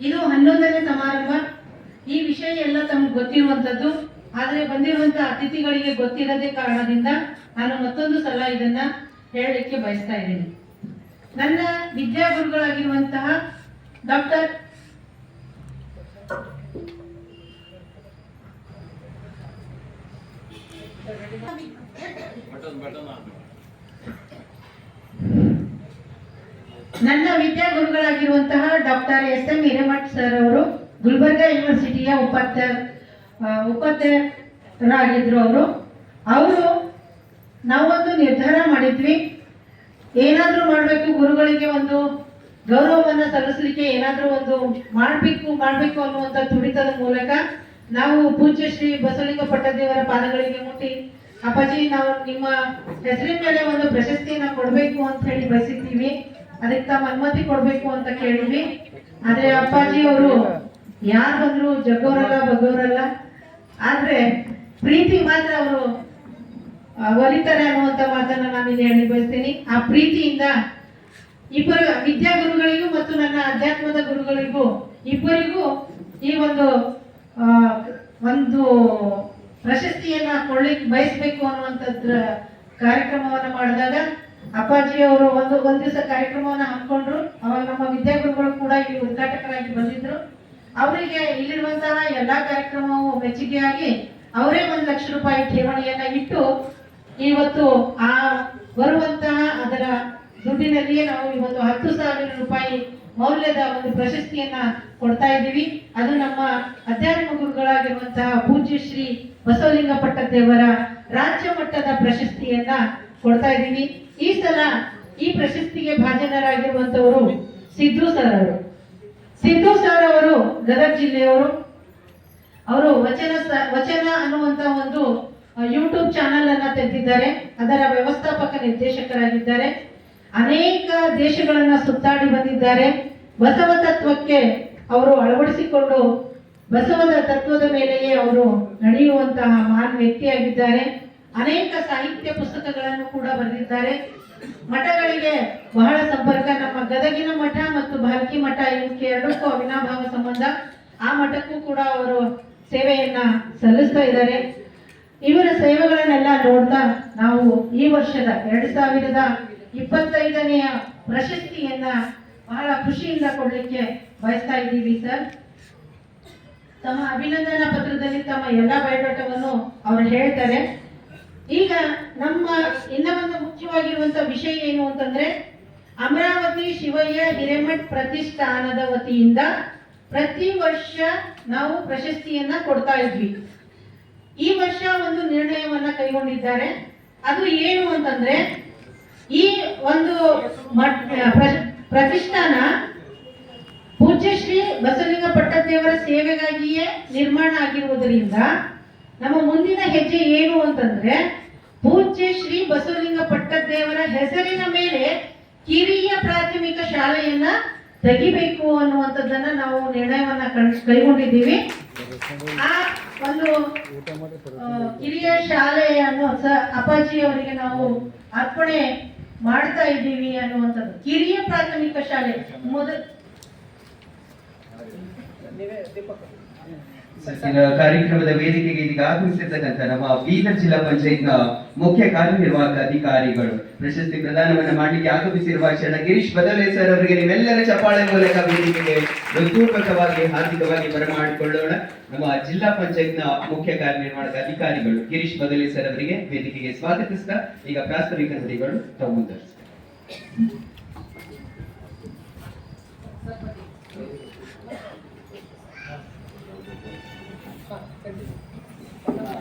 ಇದು ಹನ್ನೊಂದನೇ ಸಮಾರಂಭ. ಈ ವಿಷಯ ಎಲ್ಲ ತಮಗೆ ಗೊತ್ತಿರುವಂತದ್ದು ಆದರೆ ಬಂದಿರುವಂತಹ ಅತಿಥಿಗಳಿಗೆ ಗೊತ್ತಿರದೇ ಕಾರಣದಿಂದ ನಾನು ಮತ್ತೊಂದು ಸಲ ಇದನ್ನ ಹೇಳಲಿಕ್ಕೆ ಬಯಸ್ತಾ ಇದ್ದೀನಿ. ನನ್ನ ವಿದ್ಯಾಗುರುಗಳಾಗಿರುವಂತಹ ಡಾಕ್ಟರ್ ನನ್ನ ವಿದ್ಯಾ ಗುರುಗಳಾಗಿರುವಂತಹ doctor S M Hiremath sir ಅವರು, ಗುಲ್ಬರ್ಗ ಯೂನಿವರ್ಸಿಟಿಯ ಉಪಾಧ್ಯ ಉಪಾಧ್ಯರಾಗಿದ್ರು ಉಪಾಧ್ಯಕ್ಷರಾಗಿದ್ರು ಅವರು. ಅವರು ನಾವೊಂದು ನಿರ್ಧಾರ ಮಾಡಿದ್ವಿ. ಏನಾದರೂ ಮಾಡಬೇಕು, ಗುರುಗಳಿಗೆ ಒಂದು ಗೌರವವನ್ನು ಸಲ್ಲಿಸಲಿಕ್ಕೆ ಏನಾದರೂ ಒಂದು ಮಾಡಬೇಕು ಮಾಡಬೇಕು ಅನ್ನುವಂಥ ತುಡಿತದ ಮೂಲಕ ನಾವು ಪೂಜ್ಯ ಶ್ರೀ ಬಸವಲಿಂಗ ಪಟ್ಟದೇವರ ಪಾದಗಳಿಗೆ ಮುಟ್ಟಿ, ಅಪ್ಪಾಜಿ, ನಾವು ನಿಮ್ಮ ಹೆಸರಿನ ಮೇಲೆ ಒಂದು ಪ್ರಶಸ್ತಿಯನ್ನು ಕೊಡಬೇಕು ಅಂತ ಹೇಳಿ ಬಯಸಿದ್ದೀವಿ ಅದಕ್ಕೆ ತಮ್ಮ ಅನುಮತಿ ಕೊಡಬೇಕು ಅಂತ ಕೇಳಿದ್ವಿ. ಆದ್ರೆ ಅಪ್ಪಾಜಿ ಅವರು ಯಾರು ಬಂದ್ರು ಜಗ್ಗೋರಲ್ಲ, ಬಗ್ಗೋರಲ್ಲ. ಆದ್ರೆ ಪ್ರೀತಿ ಮಾತ್ರ ಅವರು ಒಲಿತಾರೆ ಅನ್ನುವಂತ ಮಾತನ್ನ ನಾನು ಇಲ್ಲಿ ಹೇಳಿ ಬಯಸ್ತೀನಿ. ಆ ಪ್ರೀತಿಯಿಂದ ಇಬ್ಬರು ವಿದ್ಯಾ ಗುರುಗಳಿಗೂ ಮತ್ತು ನನ್ನ ಅಧ್ಯಾತ್ಮದ ಗುರುಗಳಿಗೂ ಇಬ್ಬರಿಗೂ ಈ ಒಂದು ಒಂದು ಪ್ರಶಸ್ತಿಯನ್ನ ಕೊಡ್ಲಿಕ್ಕೆ ಬಯಸಬೇಕು ಅನ್ನುವಂಥದ್ರ ಕಾರ್ಯಕ್ರಮವನ್ನ ಮಾಡಿದಾಗ ಅಪ್ಪಾಜಿ ಅವರು ಒಂದು ಒಂದ್ ದಿವಸ ಕಾರ್ಯಕ್ರಮವನ್ನ ಹಮ್ಮಿಕೊಂಡ್ರು. ಅವಾಗ ನಮ್ಮ ವಿದ್ಯಾಗುರುಗಳು ಕೂಡ ಇಲ್ಲಿ ಉದ್ಘಾಟಕರಾಗಿ ಬಂದಿದ್ರು. ಅವರಿಗೆ ಇಲ್ಲಿರುವಂತಹ ಎಲ್ಲಾ ಕಾರ್ಯಕ್ರಮವು ಮೆಚ್ಚುಗೆಯಾಗಿ ಅವರೇ ಒಂದು ಲಕ್ಷ ರೂಪಾಯಿ ಠೇವಣಿಯನ್ನ ಇಟ್ಟು ಇವತ್ತು ಆ ಬರುವಂತಹ ಅದರ ದುಡ್ಡಿನಲ್ಲಿಯೇ ನಾವು ಇವತ್ತು ಹತ್ತು ಸಾವಿರ ರೂಪಾಯಿ ಮೌಲ್ಯದ ಒಂದು ಪ್ರಶಸ್ತಿಯನ್ನ ಕೊಡ್ತಾ ಇದ್ದೀವಿ. ಅದು ನಮ್ಮ ಅಧ್ಯಾತ್ಮ ಗುರುಗಳಾಗಿರುವಂತಹ ಪೂಜ್ಯ ಶ್ರೀ ಬಸವಲಿಂಗ ಪಟ್ಟದೇವರ ರಾಜ್ಯ ಮಟ್ಟದ ಪ್ರಶಸ್ತಿಯನ್ನ ಕೊಡ್ತಾ ಇದ್ದೀವಿ ಈ ಸಲ ಈ ಪ್ರಶಸ್ತಿಗೆ ಭಾಜನರಾಗಿರುವಂತವರು ಸಿದ್ದು ಸರ್ ಅವರು. ಸಿದ್ದು ಸರ್ ಅವರು ಗದಗ ಜಿಲ್ಲೆಯವರು. ಅವರು ವಚನ ವಚನ ಅನ್ನುವಂತ ಒಂದು ಯೂಟ್ಯೂಬ್ ಚಾನೆಲ್ ಅನ್ನ ತೆಗೆದಿದ್ದಾರೆ. ಅದರ ವ್ಯವಸ್ಥಾಪಕ ನಿರ್ದೇಶಕರಾಗಿದ್ದಾರೆ. ಅನೇಕ ದೇಶಗಳನ್ನ ಸುತ್ತಾಡಿ ಬಂದಿದ್ದಾರೆ. ಬಸವ ತತ್ವಕ್ಕೆ ಅವರು ಅಳವಡಿಸಿಕೊಂಡು ಬಸವದ ತತ್ವದ ಮೇಲೆಯೇ ಅವರು ನಡೆಯುವಂತಹ ಮಹಾನ್ ವ್ಯಕ್ತಿಯಾಗಿದ್ದಾರೆ. ಅನೇಕ ಸಾಹಿತ್ಯ ಪುಸ್ತಕಗಳನ್ನು ಕೂಡ ಬರೆದಿದ್ದಾರೆ. ಮಠಗಳಿಗೆ ಬಹಳ ಸಂಪರ್ಕ. ನಮ್ಮ ಗದಗಿನ ಮಠ ಮತ್ತು ಭಾರತಿ ಮಠ ಇವಕ್ಕೆ ಎರಡಕ್ಕೂ ಅವಿನಾಭಾವ ಸಂಬಂಧ. ಆ ಮಠಕ್ಕೂ ಕೂಡ ಅವರು ಸೇವೆಯನ್ನ ಸಲ್ಲಿಸ್ತಾ ಇದ್ದಾರೆ. ಇವರ ಸೇವೆಗಳನ್ನೆಲ್ಲ ನೋಡ್ತಾ ನಾವು ಈ ವರ್ಷದ ಎರಡ್ ಸಾವಿರದ ಇಪ್ಪತ್ತೈದನೆಯ ಪ್ರಶಸ್ತಿಯನ್ನ ಬಹಳ ಖುಷಿಯಿಂದ ಕೊಡ್ಲಿಕ್ಕೆ ಬಯಸ್ತಾ ಇದ್ದೀವಿ, ಸರ್. ತಮ್ಮ ಅಭಿನಂದನಾ ಪತ್ರದಲ್ಲಿ ತಮ್ಮ ಎಲ್ಲ ಬಯೋಡಾಟವನ್ನು ಅವರು ಹೇಳ್ತಾರೆ. ಈಗ ನಮ್ಮ ಇನ್ನ ಒಂದು ಮುಖ್ಯವಾಗಿರುವಂತ ವಿಷಯ ಏನು ಅಂತಂದ್ರೆ ಅಮರಾವತಿ ಶಿವಯ್ಯ ಹಿರೇಮಠ್ ಪ್ರತಿಷ್ಠಾನದ ವತಿಯಿಂದ ಪ್ರತಿ ವರ್ಷ ನಾವು ಪ್ರಶಸ್ತಿಯನ್ನ ಕೊಡ್ತಾ ಇದ್ವಿ. ಈ ವರ್ಷ ಒಂದು ನಿರ್ಣಯವನ್ನ ಕೈಗೊಂಡಿದ್ದಾರೆ. ಅದು ಏನು ಅಂತಂದ್ರೆ ಈ ಒಂದು ಪ್ರತಿಷ್ಠಾನ ಪೂಜ್ಯ ಶ್ರೀ ಬಸವಲಿಂಗ ಪಟ್ಟದೇವರ ಸೇವೆಗಾಗಿಯೇ ನಿರ್ಮಾಣ ಆಗಿರುವುದರಿಂದ ನಮ್ಮ ಮುಂದಿನ ಹೆಜ್ಜೆ ಏನು ಅಂತಂದ್ರೆ, ಪೂಜ್ಯ ಶ್ರೀ ಬಸವಲಿಂಗ ಪಟ್ಟದೇವರ ಹೆಸರಿನ ಮೇಲೆ ಕಿರಿಯ ಪ್ರಾಥಮಿಕ ಶಾಲೆಯನ್ನ ತೆಗಿಬೇಕು ಅನ್ನುವಂಥದ್ದನ್ನ ನಾವು ನಿರ್ಣಯವನ್ನ ಕೈಗೊಂಡಿದ್ದೀವಿ. ಆ ಒಂದು ಕಿರಿಯ ಶಾಲೆಯನ್ನು ಸ ಅಪ್ಪಾಜಿ ಅವರಿಗೆ ನಾವು ಅರ್ಪಣೆ ಮಾಡ್ತಾ ಇದ್ದೀವಿ ಅನ್ನುವಂಥದ್ದು. ಕಿರಿಯ ಪ್ರಾಥಮಿಕ ಶಾಲೆ. ಮೊದಲು ಕಾರ್ಯಕ್ರಮದ ವೇದಿಕೆಗೆ ಇದೀಗ ಆಗಮಿಸಿರ್ತಕ್ಕಂಥ ನಮ್ಮ ಬೀದರ್ ಜಿಲ್ಲಾ ಪಂಚಾಯತ್ನ ಮುಖ್ಯ ಕಾರ್ಯನಿರ್ವಾಹಕ ಅಧಿಕಾರಿಗಳು, ಪ್ರಶಸ್ತಿ ಪ್ರದಾನವನ್ನು ಮಾಡಲಿಕ್ಕೆ ಆಗಮಿಸಿರುವ ಶರಣ ಗಿರೀಶ್ ಬದಲೆ ಸರ್ ಅವರಿಗೆ ನಿಮ್ಮೆಲ್ಲರ ಚಪ್ಪಾಳೆ ಮೂಲಕ ವೇದಿಕೆಗೆ ಹೃತ್ಪೂರ್ವಕವಾಗಿ ಹಾರ್ದಿಕವಾಗಿ ಬರಮಾಡಿಕೊಳ್ಳೋಣ. ನಮ್ಮ ಜಿಲ್ಲಾ ಪಂಚಾಯತ್ನ ಮುಖ್ಯ ಕಾರ್ಯನಿರ್ವಾಹಕ ಅಧಿಕಾರಿಗಳು, ಗಿರೀಶ್ ಬದಲೆ ಸರ್ ಅವರಿಗೆ ವೇದಿಕೆಗೆ ಸ್ವಾಗತಿಸ್ತಾ, ಈಗ ಪ್ರಾಸ್ತಾವಿಕ ನುಡಿಗಳು ತಾವು